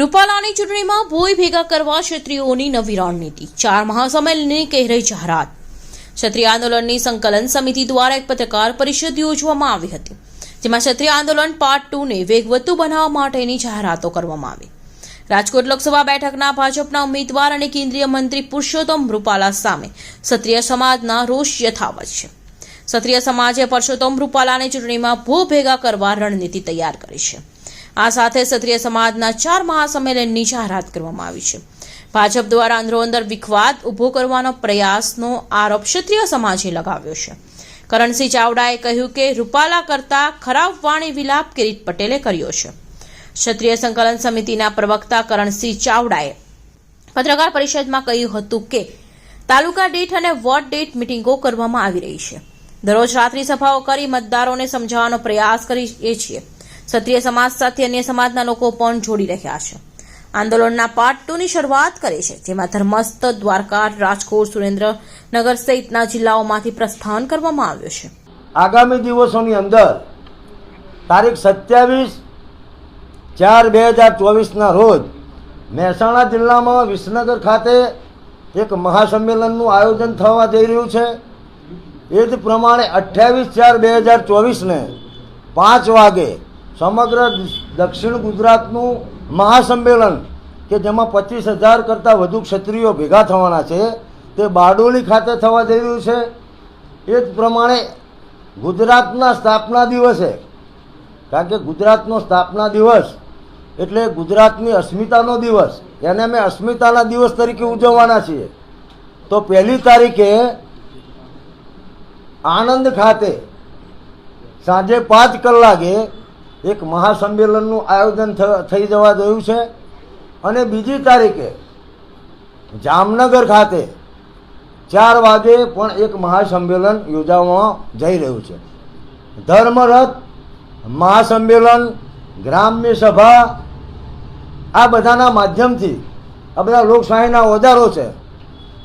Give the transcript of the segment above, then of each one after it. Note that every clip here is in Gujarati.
રૂપાલાની ચૂંટણીમાં ભોય ભેગા કરવા ક્ષત્રિયોની નવી રણનીતિ. ચાર મહાસંમેલનની કહેરી જાહેરાત. ક્ષત્રિય આંદોલનની સંકલન સમિતિ દ્વારા એક પત્રકાર પરિષદ યોજવામાં આવી હતી, જેમાં ક્ષત્રિય આંદોલન પાર્ટ ટુને વેગવતું બનાવવા માટેની જાહેરાતો કરવામાં આવી. રાજકોટ લોકસભા બેઠકના ભાજપના ઉમેદવાર અને કેન્દ્રીય મંત્રી પુરુષોત્તમ રૂપાલા સામે ક્ષત્રિય સમાજના રોષ યથાવત છે. ક્ષત્રિય સમાજે પરસોત્તમ રૂપાલાને ચૂંટણીમાં ભૂ ભેગા કરવા રણનીતિ તૈયાર કરી છે. આ સાથે ક્ષત્રિય સમાજના ચાર મહાસંમેલનની જાહેરાત કરવામાં આવી છે. ભાજપ દ્વારા અંદરોઅંદર વિખવાદ ઊભો કરવાનો પ્રયાસનો આરોપ ક્ષત્રિય સમાજે લગાવ્યો છે. કરણસિંહ ચાવડાએ કહ્યું કે રૂપાલા કરતા ખરાબ વાણી વિલાપ કિરીટ પટેલે કર્યો છે. ક્ષત્રિય સંકલન સમિતિના પ્રવક્તા કરણસિંહ ચાવડાએ પત્રકાર પરિષદમાં કહ્યું હતું કે તાલુકા દીઠ અને વોર્ડ દીઠ મિટિંગો કરવામાં આવી રહી છે. દરરોજ રાત્રિ સભાઓ કરી મતદારોને સમજાવવાનો પ્રયાસ કરીએ છીએ. ક્ષત્રિય સમાજ સાથે અન્ય સમાજના લોકો પણ જોડી રહ્યા છે. આંદોલનના પાર્ટ ટુની શરૂઆત કરે છે, જેમાં ધર્મસ્થ દ્વારકા રાજકોટ, સુરેન્દ્રનગર સહિતના જિલ્લાઓમાંથી પ્રસ્થાન કરવામાં આવ્યું છે. આગામી દિવસોની અંદર તારીખ સત્યાવીસ ચાર બે હજાર ચોવીસના રોજ મહેસાણા જિલ્લામાં વિસનગર ખાતે એક મહાસંમેલનનું આયોજન થવા જઈ રહ્યું છે. એ જ પ્રમાણે અઠ્યાવીસ ચાર બે હજાર ચોવીસને પાંચ વાગે સમગ્ર દક્ષિણ ગુજરાતનું મહાસંમેલન, કે જેમાં પચીસ હજાર કરતાં વધુ ક્ષત્રિયો ભેગા થવાના છે, તે બારડોલી ખાતે થવા જઈ રહ્યું છે. એ જ પ્રમાણે ગુજરાતના સ્થાપના દિવસે, કારણ કે ગુજરાતનો સ્થાપના દિવસ એટલે ગુજરાતની અસ્મિતાનો દિવસ, એને અમે અસ્મિતાના દિવસ તરીકે ઉજવવાના છીએ. તો પહેલી તારીખે આણંદ ખાતે સાંજે પાંચ કલાકે એક મહાસંમેલનનું આયોજન થઈ જવા જોયું છે. અને બીજી તારીખે જામનગર ખાતે ચાર વાગે પણ એક મહાસંમેલન યોજાવામાં જઈ રહ્યું છે. ધર્મરથ, મહાસંમેલન, ગ્રામ્ય સભા, આ બધાના માધ્યમથી આ બધા લોકશાહીના ઓજારો છે.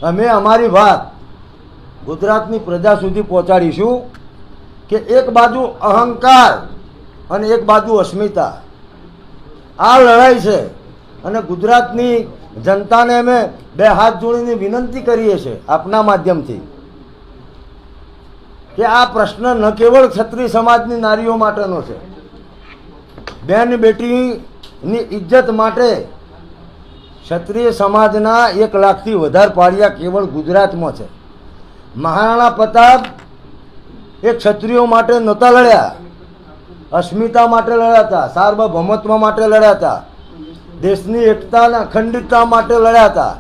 અમે અમારી વાત ગુજરાતની પ્રજા સુધી પહોંચાડીશું કે એક બાજુ અહંકાર અને એક બાજુ અસ્મિતા. આ લડાઈ છે અને ગુજરાતની જનતાને અમે બે હાથ જોડીને વિનંતી કરીએ છીએ આપના માધ્યમથી કે આ પ્રશ્ન ન કેવળ ક્ષત્રિય સમાજની નારીઓ માટેનો છે. બેન બેટીની ઇજ્જત માટે ક્ષત્રિય સમાજના એક લાખથી વધારે પાળિયા કેવળ ગુજરાતમાં છે. મહારાણા પ્રતાપ એ ક્ષત્રિયો માટે નહોતા લડ્યા. અસ્મિતા માટે લડ્યા હતા, સાર્વભૌમત્વ માટે લડ્યા હતા, દેશની એકતા અને અખંડિતતા માટે લડ્યા હતા.